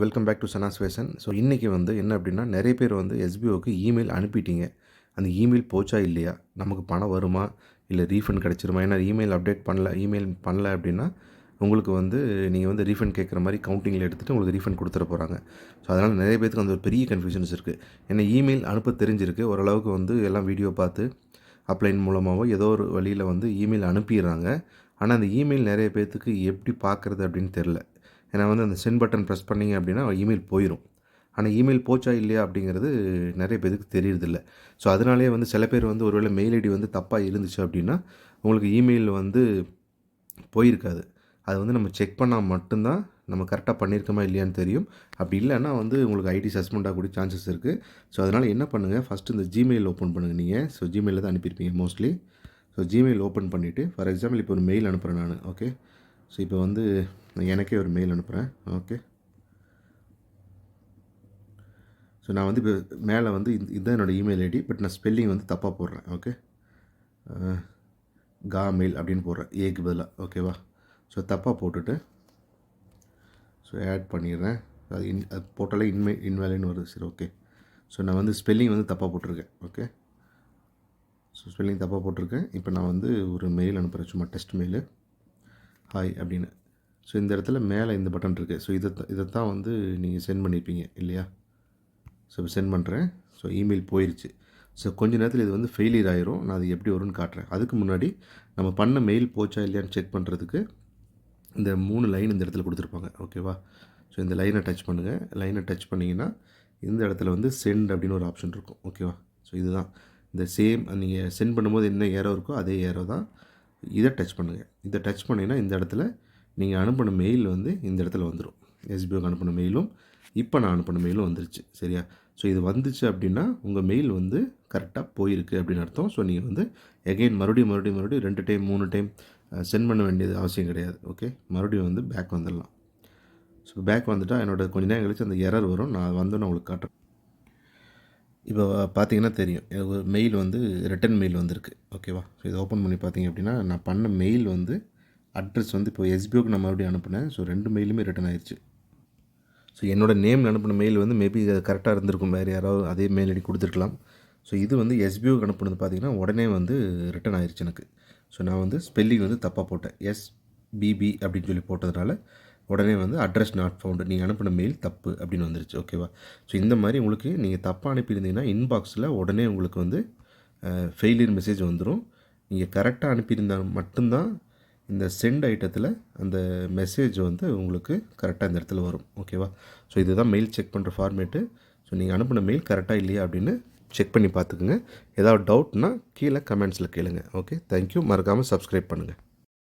Welcome back to Sana's வேசன் so இன்றைக்கி வந்து என்ன அப்படின்னா நிறைய பேர் வந்து எஸ்பிஓக்கு இமெயில் அனுப்பிட்டீங்க. அந்த இமெயில் போச்சா இல்லையா? நமக்கு பணம் வருமா? இல்லை ரீஃபண்ட் கிடச்சிருமா? ஏன்னா இமெயில் அப்டேட் பண்ணல இமெயில் பண்ணல அப்படின்னா உங்களுக்கு வந்து நீங்கள் வந்து ரீஃபண்ட் கேட்குற மாதிரி கவுண்டிங்கில் எடுத்துகிட்டு உங்களுக்கு ரீஃபண்ட் கொடுத்துட போகிறாங்க ஸோ அதனால் நிறைய பேருக்கு அந்த ஒரு பெரிய கன்ஃபியூஷன்ஸ் இருக்குது ஏன்னா இமெயில் அனுப்ப தெரிஞ்சிருக்கு. ஓரளவுக்கு வந்து எல்லாம் வீடியோ பார்த்து அப்ளைன் மூலமாகவோ ஏதோ ஒரு வழியில் வந்து இமெயில் அனுப்பிடுறாங்க. ஆனால் அந்த இமெயில் நிறைய பேர்த்துக்கு எப்படி பார்க்குறது அப்படின்னு தெரில. ஏன்னா வந்து அந்த சென்ட் பட்டன் ப்ரெஸ் பண்ணிங்க அப்படின்னா இமெயில் போயிடும் ஆனால் இமெயில் போச்சா இல்லையா அப்படிங்கிறது நிறைய பேருக்கு தெரியறதில்ல. ஸோ அதனாலே வந்து சில பேர் வந்து ஒருவேளை மெயில் ஐடி வந்து தப்பாக இருந்துச்சு அப்படின்னா உங்களுக்கு இமெயில் வந்து போயிருக்காது. அது வந்து நம்ம செக் பண்ணால் மட்டும்தான் நம்ம கரெக்டாக பண்ணியிருக்கோமா இல்லையான்னு தெரியும். அப்படி இல்லைன்னா வந்து உங்களுக்கு ஐடி சஸ்பெண்ட் ஆகக்கூடிய சான்சஸ் இருக்குது ஸோ அதனால் என்ன பண்ணுங்கள் ஃபஸ்ட்டு இந்த ஜிமெயில் ஓப்பன் பண்ணுங்கள் நீங்கள் ஸோ ஜிமெயிலில் தான் அனுப்பியிருப்பீங்க மோஸ்ட்லி ஸோ ஜிமெயில் ஓப்பன் பண்ணிவிட்டு ஃபார் எக்ஸாம்பிள் இப்போ ஒரு மெயில் அனுப்புகிறேன் நான் ஓகே ஸோ இப்போ வந்து நான் எனக்கே ஒரு மெயில் அனுப்புகிறேன் ஓகே ஸோ நான் வந்து இப்போ மேலே வந்து இதுதான் என்னோடய இமெயில் ஐடி பட் நான் ஸ்பெல்லிங் வந்து தப்பாக போடுறேன். ஓகே கா மெயில் அப்படின்னு போடுறேன். ஏக்கு பதிலாக ஓகேவா ஸோ தப்பாக போட்டுட்டு ஸோ ஆட் பண்ணிடுறேன். அது இன் அது போட்டாலே இன்மே இன்வேலின்னு வருது சரி ஓகே ஸோ நான் வந்து ஸ்பெல்லிங் வந்து தப்பாக போட்டிருக்கேன். ஓகே ஸோ ஸ்பெல்லிங் தப்பாக போட்டிருக்கேன். இப்போ நான் வந்து ஒரு மெயில் அனுப்புகிறேன் சும்மா டெஸ்ட் மெயிலு ஹாய் அப்படின்னு. ஸோ இந்த இடத்துல மேலே இந்த பட்டன் இருக்குது ஸோ இதை இதைத்தான் வந்து நீங்கள் சென்ட் பண்ணியிருப்பீங்க இல்லையா? ஸோ இப்போ சென்ட் பண்ணுறேன் ஸோ இமெயில் போயிடுச்சு ஸோ கொஞ்ச நேரத்தில் இது வந்து ஃபெயிலியர் ஆயிரும். நான் அது எப்படி வரும்னு காட்டுறேன். அதுக்கு முன்னாடி நம்ம பண்ண மெயில் போச்சா இல்லையான்னு செக் பண்ணுறதுக்கு இந்த மூணு லைன் இந்த இடத்துல கொடுத்துருப்பாங்க. ஓகேவா ஸோ இந்த லைனை டச் பண்ணுங்கள் லைனை டச் பண்ணிங்கன்னா இந்த இடத்துல வந்து சென்ட் அப்படின்னு ஒரு ஆப்ஷன் இருக்கும். ஓகேவா ஸோ இதுதான். இந்த சேம் நீங்கள் சென்ட் பண்ணும்போது என்ன ஏரோ இருக்கோ அதே ஏரோ தான். இதை டச் பண்ணுங்கள் இதை டச் பண்ணிங்கன்னா இந்த இடத்துல நீங்கள் அனுப்பின மெயில் வந்து இந்த இடத்துல வந்துடும் எஸ்பிஓக்கு அனுப்பின மெயிலும் இப்போ நான் அனுப்பின மெயிலும் வந்துருச்சு. சரியா? ஸோ இது வந்துச்சு அப்படின்னா உங்கள் மெயில் வந்து கரெக்டாக போயிருக்கு அப்படின்னு அர்த்தம். ஸோ நீங்கள் வந்து எகெயின் மறுபடியும் மறுபடியும் மறுபடியும் ரெண்டு டைம் மூணு டைம் சென்ட் பண்ண வேண்டியது அவசியம் கிடையாது. ஓகே மறுபடியும் வந்து பேக் வந்துடலாம். ஸோ பேக் வந்துட்டால் என்னோட கொஞ்ச நேரம் கழிச்சு அந்த எரர் வரும். நான் வந்து நான் உங்களுக்கு காட்டுறேன். இப்போ பார்த்தீங்கன்னா தெரியும். ஒரு மெயில் வந்து ரிட்டன் மெயில் வந்திருக்கு. ஓகேவா ஸோ இதை ஓப்பன் பண்ணி பார்த்தீங்க அப்படின்னா நான் பண்ண மெயில் வந்து அட்ரஸ் வந்து இப்போ எஸ்பிஓக்கு நான் மறுபடியும் அனுப்புனேன். ஸோ ரெண்டு மெயிலுமே ரிட்டன் ஆயிடுச்சு ஸோ என்னோடய நேமில் அனுப்பின மெயில் வந்து மேபி கரெக்டாக இருந்திருக்கும். வேறு யாராவது அதே மெயில் ஐடி கொடுத்துருக்கலாம். ஸோ இது வந்து எஸ்பிஓக்கு அனுப்புனது பார்த்திங்கன்னா உடனே வந்து ரிட்டன் ஆயிடுச்சு எனக்கு. ஸோ நான் வந்து ஸ்பெல்லிங் வந்து தப்பாக போட்டேன். எஸ்பிபி அப்படின்னு சொல்லி போட்டதுனால உடனே வந்து அட்ரஸ் நாட் ஃபவுண்டு நீங்கள் அனுப்பின மெயில் தப்பு அப்படின்னு வந்துருச்சு. ஓகேவா ஸோ இந்த மாதிரி உங்களுக்கு நீங்கள் தப்பாக அனுப்பியிருந்தீங்கன்னா இன்பாக்ஸில் உடனே உங்களுக்கு வந்து ஃபெயிலியர் மெசேஜ் வந்துடும் நீங்கள் கரெக்டாக அனுப்பியிருந்தால் மட்டும்தான் இந்த சென்ட் ஐட்டத்தில் அந்த மெசேஜ் வந்து உங்களுக்கு கரெக்டாக இந்த இடத்துல வரும். ஓகேவா ஸோ இதுதான் மெயில் செக் பண்ணுற ஃபார்மேட்டு ஸோ நீங்கள் அனுப்பின மெயில் கரெக்டாக இல்லையா அப்படின்னு செக் பண்ணி பார்த்துக்குங்க. ஏதாவது டவுட்னா கீழே கமெண்ட்ஸில் கேளுங்க. ஓகே தேங்க்யூ மறக்காமல் சப்ஸ்கிரைப் பண்ணுங்கள்